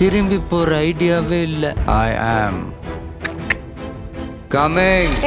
திரும்பி போற ஐடியாவே இல்லை. ஐ ஆம்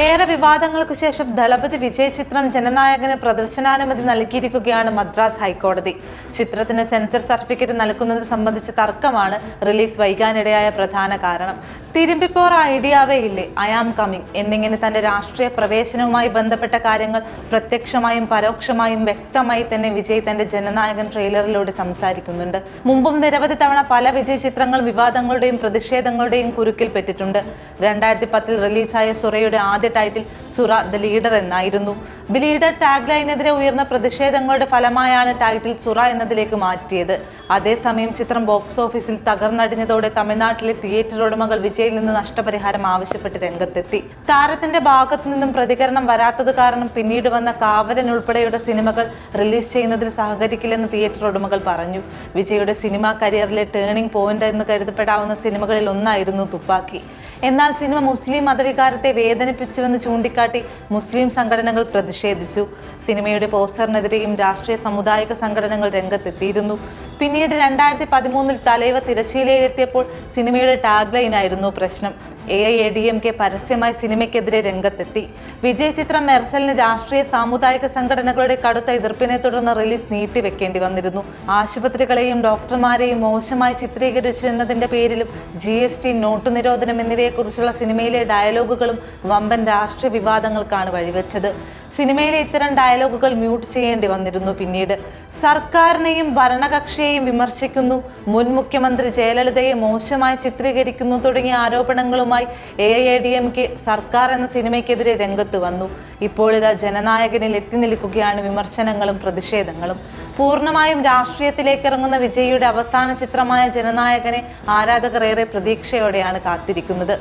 ഏറെ വിവാദങ്ങൾക്ക് ശേഷം ദളപതി വിജയ് ചിത്രം ജനനായകന് പ്രദർശനാനുമതി നൽകിയിരിക്കുകയാണ് മദ്രാസ് ഹൈക്കോടതി. ചിത്രത്തിന് സെൻസർ സർട്ടിഫിക്കറ്റ് നൽകുന്നത് സംബന്ധിച്ച തർക്കമാണ് റിലീസ് വൈകാനിടയായ പ്രധാന കാരണം. തിരുമ്പിപ്പോർ ഐഡിയാവേ ഇല്ലേ? ഐ ആം കമ്മിങ് എന്നിങ്ങനെ തന്റെ രാഷ്ട്രീയ പ്രവേശനവുമായി ബന്ധപ്പെട്ട കാര്യങ്ങൾ പ്രത്യക്ഷമായും പരോക്ഷമായും വ്യക്തമായി തന്നെ വിജയ് തന്റെ ജനനായകൻ ട്രെയിലറിലൂടെ സംസാരിക്കുന്നുണ്ട്. മുമ്പും നിരവധി തവണ പല വിജയ് ചിത്രങ്ങൾ വിവാദങ്ങളുടെയും പ്രതിഷേധങ്ങളുടെയും കുരുക്കിൽപ്പെട്ടിട്ടുണ്ട് രണ്ടായിരത്തി പത്തിൽ റിലീസായ സുറയുടെ ആദ്യ ടൈറ്റിൽ സുറ ദ ലീഡർ എന്നായിരുന്നു. ദി ലീഡർ ടാഗ് ലൈനെതിരെ ഉയർന്ന പ്രതിഷേധങ്ങളുടെ ഫലമായാണ് ടൈറ്റിൽ സുറ എന്നതിലേക്ക് മാറ്റിയത്. അതേസമയം ചിത്രം ബോക്സ് ഓഫീസിൽ തകർന്നടിഞ്ഞതോടെ തമിഴ്നാട്ടിലെ തിയേറ്റർ ഉടമകൾ വിജയിൽ നിന്ന് നഷ്ടപരിഹാരം ആവശ്യപ്പെട്ട് രംഗത്തെത്തി. താരത്തിന്റെ ഭാഗത്തു നിന്നും പ്രതികരണം വരാത്തത് കാരണം പിന്നീട് വന്ന കാവലൻ ഉൾപ്പെടെയുള്ള സിനിമകൾ റിലീസ് ചെയ്യുന്നതിൽ സഹകരിക്കില്ലെന്ന് തിയേറ്റർ ഉടമകൾ പറഞ്ഞു. വിജയുടെ സിനിമാ കരിയറിലെ ടേണിംഗ് പോയിന്റ് എന്ന് കരുതപ്പെടാവുന്ന സിനിമകളിൽ ഒന്നായിരുന്നു തുപ്പാക്കി. എന്നാൽ സിനിമ മുസ്ലിം മതവികാരത്തെ വേദനിപ്പിച്ചുവെന്ന് ചൂണ്ടിക്കാട്ടി മുസ്ലിം സംഘടനകൾ പ്രതിഷേധിച്ചു. സിനിമയുടെ പോസ്റ്ററിനെതിരെയും രാഷ്ട്രീയ സമുദായിക സംഘടനകൾ രംഗത്തെത്തിയിരുന്നു. പിന്നീട് രണ്ടായിരത്തി പതിമൂന്നിൽ തലൈവ തിരശ്ശീലയിലെത്തിയപ്പോൾ സിനിമയുടെ ടാഗ് ലൈനായിരുന്നു പ്രശ്നം. A I A D M K പരസ്യമായി സിനിമയ്ക്കെതിരെ രംഗത്തെത്തി. വിജയ ചിത്രം മെർസലിന് രാഷ്ട്രീയ സാമുദായിക സംഘടനകളുടെ കടുത്ത എതിർപ്പിനെ തുടർന്ന് റിലീസ് നീട്ടിവെക്കേണ്ടി വന്നിരുന്നു. ആശുപത്രികളെയും ഡോക്ടർമാരെയും മോശമായി ചിത്രീകരിച്ചു എന്നതിന്റെ പേരിലും ജി എസ് ടി നോട്ട് നിരോധനം എന്നിവയെക്കുറിച്ചുള്ള സിനിമയിലെ ഡയലോഗുകളും വമ്പൻ രാഷ്ട്രീയ വിവാദങ്ങൾക്കാണ് വഴിവെച്ചത്. സിനിമയിലെ ഇത്തരം ഡയലോഗുകൾ മ്യൂട്ട് ചെയ്യേണ്ടി വന്നിരുന്നു പിന്നീട്. സർക്കാരിനെയും ഭരണകക്ഷിയെയും വിമർശിക്കുന്നു. മുൻ മുഖ്യമന്ത്രി ജയലളിതയെ മോശമായി ചിത്രീകരിക്കുന്നു തുടങ്ങിയ ആരോപണങ്ങളുമായി A I D M K Sarkar എന്ന സിനിമയ്ക്കെതിരെ രംഗത്ത് വന്നു. ഇപ്പോഴിതാ ജനനായകനിൽ എത്തി നിൽക്കുകയാണ് വിമർശനങ്ങളും പ്രതിഷേധങ്ങളും. പൂർണമായും രാഷ്ട്രീയത്തിലേക്ക് ഇറങ്ങുന്ന വിജയിയുടെ അവസാന ചിത്രമായ ജനനായകനെ ആരാധകർ ഏറെ പ്രതീക്ഷയോടെയാണ് കാത്തിരിക്കുന്നത്.